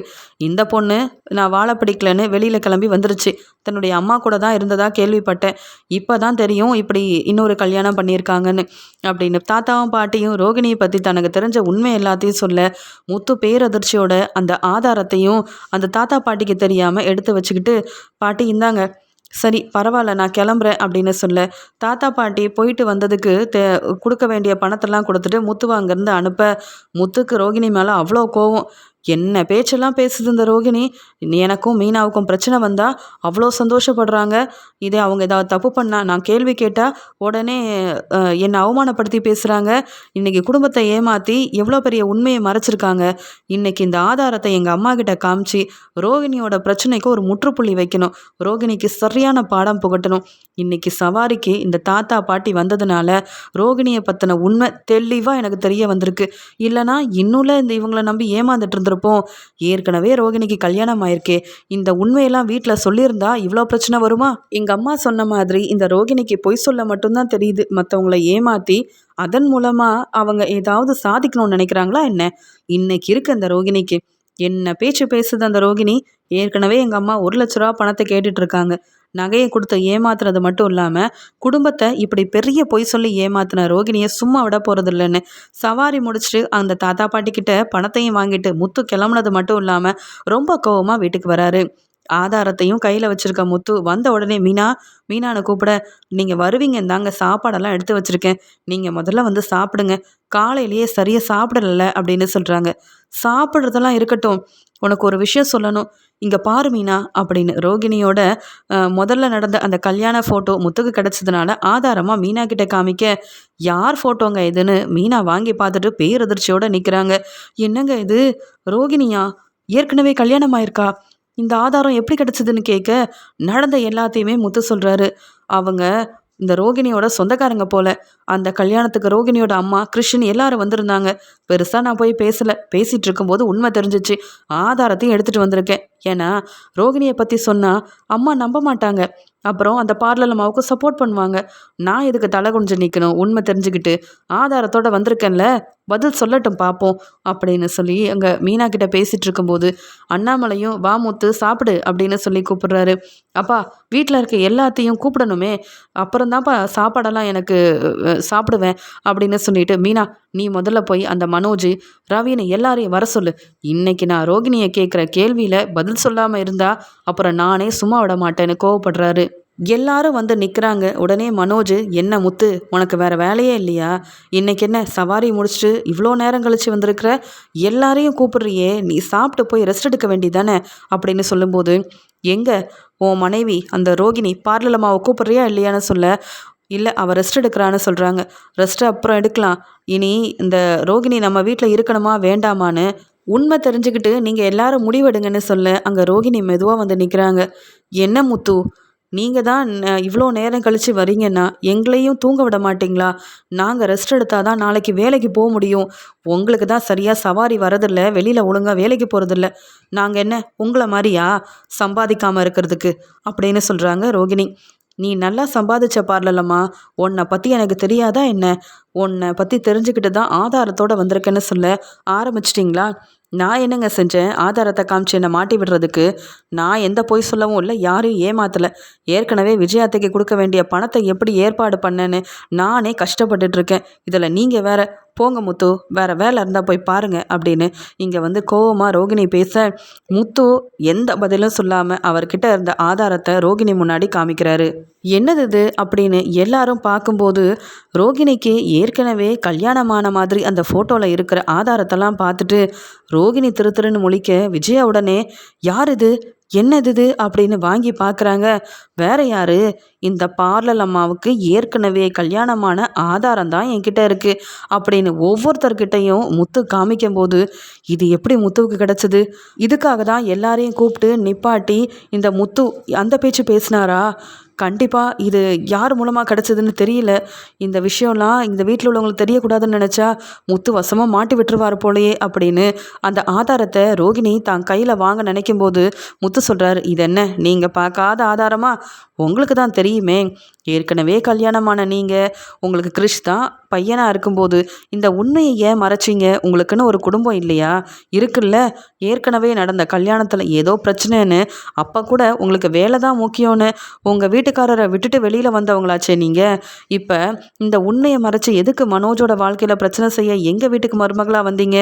இந்த பொண்ணு நான் வாழ பிடிக்கலன்னு வெளியில் கிளம்பி வந்துருச்சு. தன்னுடைய அம்மா கூட தான் இருந்ததாக கேள்விப்பட்டேன். இப்போ தான் தெரியும் இப்படி இன்னொரு கல்யாணம் பண்ணியிருக்காங்கன்னு அப்படின்னு. தாத்தாவும் பாட்டியும் ரோகிணியை பற்றி தனக்கு தெரிஞ்ச உண்மை எல்லாத்தையும் சொல்ல முத்து பேரதிர்ச்சியோட அந்த ஆதாரத்தையும் அந்த தாத்தா பாட்டிக்கு தெரியாமல் எடுத்து வச்சுக்கிட்டு பாட்டி இந்தாங்க சரி பரவாயில்ல நான் கிளம்புறேன் அப்படின்னு சொல்ல தாத்தா பாட்டி போயிட்டு வந்ததுக்கு தே கொடுக்க வேண்டிய பணத்தெல்லாம் கொடுத்துட்டு முத்துவை அங்கேருந்து அனுப்ப முத்துக்கு ரோகிணி மேலே அவ்வளோ கோவம். என்ன பேச்செல்லாம் பேசுது இந்த ரோகிணி? எனக்கும் மீனாவுக்கும் பிரச்சனை வந்தால் அவ்வளோ சந்தோஷப்படுறாங்க. இதே அவங்க ஏதாவது தப்பு பண்ணால் நான் கேள்வி கேட்டால் உடனே என்னை அவமானப்படுத்தி பேசுகிறாங்க இன்றைக்கி குடும்பத்தை ஏமாற்றி எவ்வளோ பெரிய உண்மையை மறைச்சிருக்காங்க. இன்றைக்கி இந்த ஆதாரத்தை எங்கள் அம்மா கிட்ட காமிச்சு ரோகிணியோட பிரச்சனைக்கு ஒரு முற்றுப்புள்ளி வைக்கணும். ரோகிணிக்கு சரியான பாடம் புகட்டணும். இன்றைக்கி சவாரிக்கு இந்த தாத்தா பாட்டி வந்ததுனால ரோகிணியை பற்றின உண்மை தெளிவாக எனக்கு தெரிய வந்திருக்கு. இல்லைனா இன்னும் இந்த இவங்களை நம்பி ஏமாந்துட்டு இருந்திருப்போம். ஏற்கனவே ரோகிணிக்கு கல்யாணம் ஆயிருக்கே. இந்த உண்மையெல்லாம் வீட்டில் சொல்லியிருந்தா இவ்வளோ பிரச்சனை வருமா? எங்கள் அம்மா சொன்ன மாதிரி இந்த ரோகிணிக்கு பொய் சொல்ல மட்டும்தான் தெரியுது. மற்றவங்களை ஏமாற்றி அதன் மூலமாக அவங்க ஏதாவது சாதிக்கணும்னு நினைக்கிறாங்களா என்ன? இன்னைக்கு இருக்கு அந்த ரோகிணிக்கு. என்ன பேச்சு பேசுது அந்த ரோகிணி? ஏற்கனவே எங்கள் அம்மா ஒரு லட்ச ரூபா பணத்தை கேட்டுட்ருக்காங்க நகையை கொடுத்து ஏமாத்துறது மட்டும் இல்லாமல் குடும்பத்தை இப்படி பெரிய பொய் சொல்லி ஏமாத்தின ரோகிணியை சும்மா விட போகிறது இல்லைன்னு சவாரி முடிச்சுட்டு அந்த தாத்தா பாட்டிக்கிட்ட பணத்தையும் வாங்கிட்டு முத்து கிளம்புனது மட்டும் இல்லாமல் ரொம்ப கோவமாக வீட்டுக்கு வராரு. ஆதாரத்தையும் கையில் வச்சுருக்க முத்து வந்த உடனே மீனா மீனானை கூப்பிட. நீங்கள் வருவீங்க தாங்க சாப்பாடெல்லாம் எடுத்து வச்சுருக்கேன். நீங்கள் முதல்ல வந்து சாப்பிடுங்க. காலையிலேயே சரியாக சாப்பிடல அப்படின்னு சொல்கிறாங்க சாப்பிட்றதெல்லாம் இருக்கட்டும். உனக்கு ஒரு விஷயம் சொல்லணும். இங்கே பாரு மீனா அப்படின்னு ரோகிணியோட முதல்ல நடந்த அந்த கல்யாண ஃபோட்டோ முத்துக்கு கிடச்சதுனால ஆதாரமாக மீனா கிட்ட காமிக்க யார் ஃபோட்டோங்க இதுன்னு? மீனா வாங்கி பார்த்துட்டு பேரதிர்ச்சியோடு நிற்கிறாங்க என்னங்க இது? ரோகிணியா? ஏற்கனவே கல்யாணம் ஆயிருக்கா? இந்த ஆதாரம் எப்படி கிடச்சிதுன்னு கேட்க நடந்த எல்லாத்தையுமே முத்து சொல்கிறாரு அவங்க இந்த ரோகிணியோட சொந்தக்காரங்க போல. அந்த கல்யாணத்துக்கு ரோகிணியோட அம்மா கிருஷ்ணன் எல்லாரும் வந்திருந்தாங்க. பெருசாக நான் போய் பேசலை. பேசிகிட்டு இருக்கும்போது உண்மை தெரிஞ்சிச்சு. ஆதாரத்தையும் எடுத்துகிட்டு வந்திருக்கேன். ஏன்னா ரோகிணியை பற்றி சொன்னால் அம்மா நம்ப மாட்டாங்க. அப்புறம் அந்த பார்லர் அம்மாவுக்கு சப்போர்ட் பண்ணுவாங்க. நான் இதுக்கு தலை குனிஞ்சு நிற்கணும் உண்மை தெரிஞ்சுக்கிட்டு ஆதாரத்தோட வந்திருக்கேன்ல பதில் சொல்லட்டும் பார்ப்போம் அப்படின்னு சொல்லி அங்கே மீனா கிட்ட பேசிகிட்டு இருக்கும்போது அண்ணாமலையும் வாமுத்து சாப்பிடு அப்படின்னு சொல்லி கூப்பிடுறாரு. அப்பா வீட்டில் இருக்க எல்லாத்தையும் கூப்பிடணுமே அப்புறம்தான்ப்பா சாப்பாடெல்லாம் எனக்கு சாப்பிடுவேன் அப்படின்னு சொல்லிட்டு மீனா நீ முதல்ல போய் அந்த மனோஜ் ரவின்னு எல்லாரையும் வர சொல்லு. இன்னைக்கு நான் ரோகிணியை கேட்குற கேள்வியில் பதில் சொல்லாமல் இருந்தா அப்புறம் நானே சும்மா விட மாட்டேன்னு கோவப்படுறாரு. எல்லாரும் வந்து நிற்கிறாங்க உடனே மனோஜ் என்ன முத்து உனக்கு வேற வேலையே இல்லையா? இன்னைக்கு என்ன சவாரி முடிச்சுட்டு இவ்வளோ நேரம் கழிச்சு வந்திருக்கிற? எல்லாரையும் கூப்பிடுறியே நீ சாப்பிட்டு போய் ரெஸ்ட் எடுக்க வேண்டியதானே அப்படின்னு சொல்லும்போது எங்க உன் மனைவி அந்த ரோகிணி பார்லர் அம்மாவை இல்லையான்னு சொல்ல இல்லை அவள் ரெஸ்ட் எடுக்கிறான்னு சொல்கிறாங்க ரெஸ்ட்டு அப்புறம் எடுக்கலாம். இனி இந்த ரோகிணி நம்ம வீட்டில் இருக்கணுமா வேண்டாமான்னு உண்மை தெரிஞ்சுக்கிட்டு நீங்கள் எல்லாரும் முடிவெடுங்கன்னு சொல்ல அங்கே ரோகிணி மெதுவாக வந்து நிற்கிறாங்க என்ன முத்து? நீங்கள் தான் இவ்வளோ நேரம் கழித்து வரீங்கன்னா எங்களையும் தூங்க விட மாட்டீங்களா? நாங்கள் ரெஸ்ட் எடுத்தால் தான் நாளைக்கு வேலைக்கு போக முடியும். உங்களுக்கு தான் சரியாக சவாரி வரதில்ல வெளியில் ஒழுங்காக வேலைக்கு போகிறதில்ல நாங்கள் என்ன உங்களை மாதிரியா? சம்பாதிக்காமல் இருக்கிறதுக்கு அப்படின்னு சொல்கிறாங்க ரோகிணி. நீ நல்லா சம்பாதிச்ச பார்லலம்மா உன்னை பற்றி எனக்கு தெரியாதா என்ன? உன்னை பற்றி தெரிஞ்சுக்கிட்டு தான் ஆதாரத்தோடு வந்திருக்கேன்னு சொல்ல ஆரம்பிச்சிட்டிங்களா? நான் என்னங்க செஞ்சேன்? ஆதாரத்தை காமிச்சு என்னை மாட்டி விடுறதுக்கு? நான் எந்த பொய் சொல்லவும் இல்லை யாரையும் ஏமாத்தலை. ஏற்கனவே விஜயாத்தைக்கு கொடுக்க வேண்டிய பணத்தை எப்படி ஏற்பாடு பண்ணேன்னு நானே கஷ்டப்பட்டுட்ருக்கேன் இதில் நீங்கள் வேற போங்க முத்து வேற வேலை இருந்தால் போய் பாருங்க அப்படின்னு இங்கே வந்து கோவமாக ரோகிணி பேச முத்து எந்த பதிலும் சொல்லாமல் அவர்கிட்ட இருந்த ஆதாரத்தை ரோகிணி முன்னாடி காமிக்கிறாரு. என்னது இது? அப்படின்னு எல்லாரும் பார்க்கும்போது ரோகிணிக்கு ஏற்கனவே கல்யாணமான மாதிரி அந்த ஃபோட்டோவில் இருக்கிற ஆதாரத்தெல்லாம் பார்த்துட்டு ரோகிணி திரு திருன்னு முழிக்க விஜயா உடனே யார் இது? என்னது அப்படின்னு வாங்கி பார்க்குறாங்க வேற யாரு? இந்த பார்லர் அம்மாவுக்கு ஏற்கனவே கல்யாணமான ஆதாரம் தான் என்கிட்ட இருக்கு. அப்படின்னு ஒவ்வொருத்தர்கிட்டையும் முத்து காமிக்கும்போது இது எப்படி முத்துவுக்கு கிடைச்சது? இதுக்காக தான் எல்லாரையும் கூப்பிட்டு நிப்பாட்டி இந்த முத்து அந்த பேச்சு பேசினாரா? கண்டிப்பாக இது யார் மூலமாக கிடச்சதுன்னு தெரியல. இந்த விஷயம்லாம் இந்த வீட்டில் உள்ளவங்களுக்கு தெரியக்கூடாதுன்னு நினச்சா முத்து வசமாக மாட்டி விட்டுருவார் போலயே அப்படின்னு அந்த ஆதாரத்தை ரோகிணி தான் கையில் வாங்க நினைக்கும் போது முத்து சொல்கிறார் இது என்ன? நீங்கள் பார்க்காத ஆதாரமாக உங்களுக்கு தான் தெரியுமே. ஏற்கனவே கல்யாணமான நீங்கள் உங்களுக்கு கிறிஷ் தான் பையனாக இருக்கும்போது இந்த உண்மையை ஏன் மறைச்சிங்க? உங்களுக்குன்னு ஒரு குடும்பம் இல்லையா? இருக்குல்ல ஏற்கனவே நடந்த கல்யாணத்தில் ஏதோ பிரச்சனைன்னு அப்போ கூட உங்களுக்கு வேலை தான் முக்கியம்னு உங்கள் வீட்டுக்காரரை விட்டுட்டு வெளியில் வந்தவங்களாச்சே நீங்கள் இப்போ இந்த உண்மையை மறைச்சி எதுக்கு மனோஜோட வாழ்க்கையில் பிரச்சனை செய்ய எங்கள் வீட்டுக்கு மருமகளாக வந்தீங்க?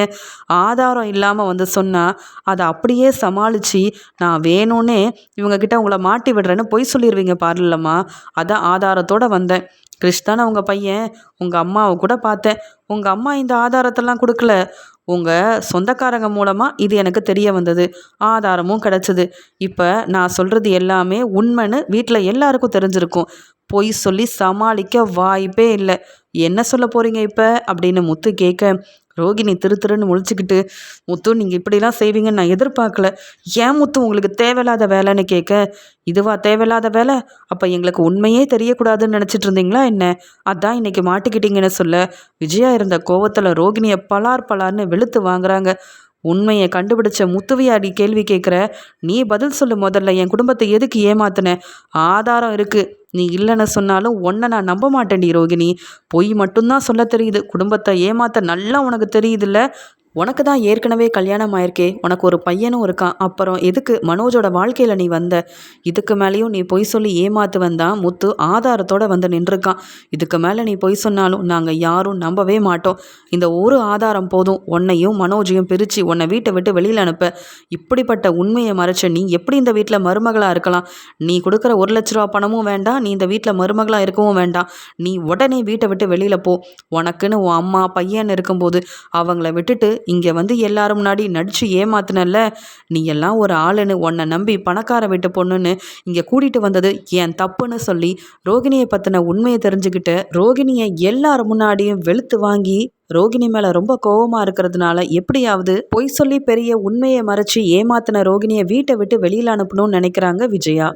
ஆதாரம் இல்லாமல் வந்து சொன்னால் அதை அப்படியே சமாளித்து நான் வேணும்னே இவங்கக்கிட்ட உங்களை மாட்டி விடுறேன்னு பொய் சொல்லிடுவீங்க பாருலம்மா அதான் ஆதாரத்தோடு வந்தேன். கிறிஸ்தான உங்கள் பையன் உங்கள் அம்மாவை கூட பார்த்தேன். உங்கள் அம்மா இந்த ஆதாரத்தெல்லாம் கொடுக்கல. உங்கள் சொந்தக்காரங்க மூலமாக இது எனக்கு தெரிய வந்தது. ஆதாரமும் கிடச்சிது. இப்போ நான் சொல்கிறது எல்லாமே உண்மைன்னு வீட்டில் எல்லாருக்கும் தெரிஞ்சிருக்கும். பொய் சொல்லி சமாளிக்க வாய்ப்பே இல்லை. என்ன சொல்ல போகிறீங்க இப்போ? அப்படின்னு முத்து கேட்க ரோகிணி திரு திருன்னு முழிச்சுக்கிட்டு முத்து நீங்கள் இப்படிலாம் செய்வீங்கன்னு நான் எதிர்பார்க்கல. ஏன் முத்து உங்களுக்கு தேவையில்லாத வேலைன்னு கேட்க? இதுவா தேவையில்லாத வேலை? அப்போ எங்களுக்கு உண்மையே தெரியக்கூடாதுன்னு நினச்சிட்டு இருந்தீங்களா என்ன? அதான் இன்னைக்கு மாட்டிக்கிட்டீங்கன்னு சொல்ல. விஜயா இருந்த கோவத்தில் ரோகிணியை பலார் பலார்னு வெளுத்து வாங்குறாங்க. உண்மையை கண்டுபிடிச்ச முத்துவியாடி கேள்வி கேட்குற நீ பதில் சொல்லு முதல்ல என் குடும்பத்தை எதுக்கு ஏமாத்தின? ஆதாரம் இருக்குது நீ இல்லைன்னு சொன்னாலும் உன்னை நான் நம்ப மாட்டேன்டி ரோகிணி. பொய் மட்டும்தான் சொல்ல தெரியுது. குடும்பத்தை ஏமாத்த நல்லா உனக்கு தெரியுதுல்ல? உனக்கு தான் ஏற்கனவே கல்யாணம் ஆயிருக்கே உனக்கு ஒரு பையனும் இருக்கான். அப்புறம் எதுக்கு மனோஜோட வாழ்க்கையில் நீ வந்த? இதுக்கு மேலேயும் நீ பொய் சொல்லி ஏமாத்து வந்தா முத்து ஆதாரத்தோட வந்து நின்றுருக்கான். இதுக்கு மேலே நீ பொய் சொன்னாலும் நாங்கள் யாரும் நம்பவே மாட்டோம். இந்த ஒரு ஆதாரம் போதும். உன்னையும் மனோஜையும் பிரித்து உன்னை வீட்டை விட்டு வெளியில் அனுப்ப. இப்படிப்பட்ட உண்மையை மறைச்ச நீ எப்படி இந்த வீட்டில் மருமகளாக இருக்கலாம்? நீ கொடுக்குற ஒரு லட்ச ரூபா பணமும் வேண்டாம். நீ இந்த வீட்டில் மருமகளாக இருக்கவும் வேண்டாம். நீ உடனே வீட்டை விட்டு வெளியில் போ. உனக்குன்னு உன் அம்மா பையன் இருக்கும்போது அவங்கள விட்டுட்டு இங்கே வந்து எல்லாரும் முன்னாடி நடித்து ஏமாத்தினல்ல? நீ எல்லாம் ஒரு ஆளுன்னு உன்னை நம்பி பணக்கார வீட்டு பொண்ணுன்னு இங்கே கூட்டிகிட்டு வந்தது என் தப்புன்னு சொல்லி ரோகிணியை பற்றின உண்மையை தெரிஞ்சுக்கிட்டு ரோகிணியை எல்லார் முன்னாடியும் வெளுத்து வாங்கி ரோகிணி மேலே ரொம்ப கோவமாக இருக்கிறதுனால எப்படியாவது பொய் சொல்லி பெரிய உண்மையை மறைச்சி ஏமாத்தின ரோகிணியை வீட்டை விட்டு வெளியில் அனுப்பணும்னு நினைக்கிறாங்க விஜயா.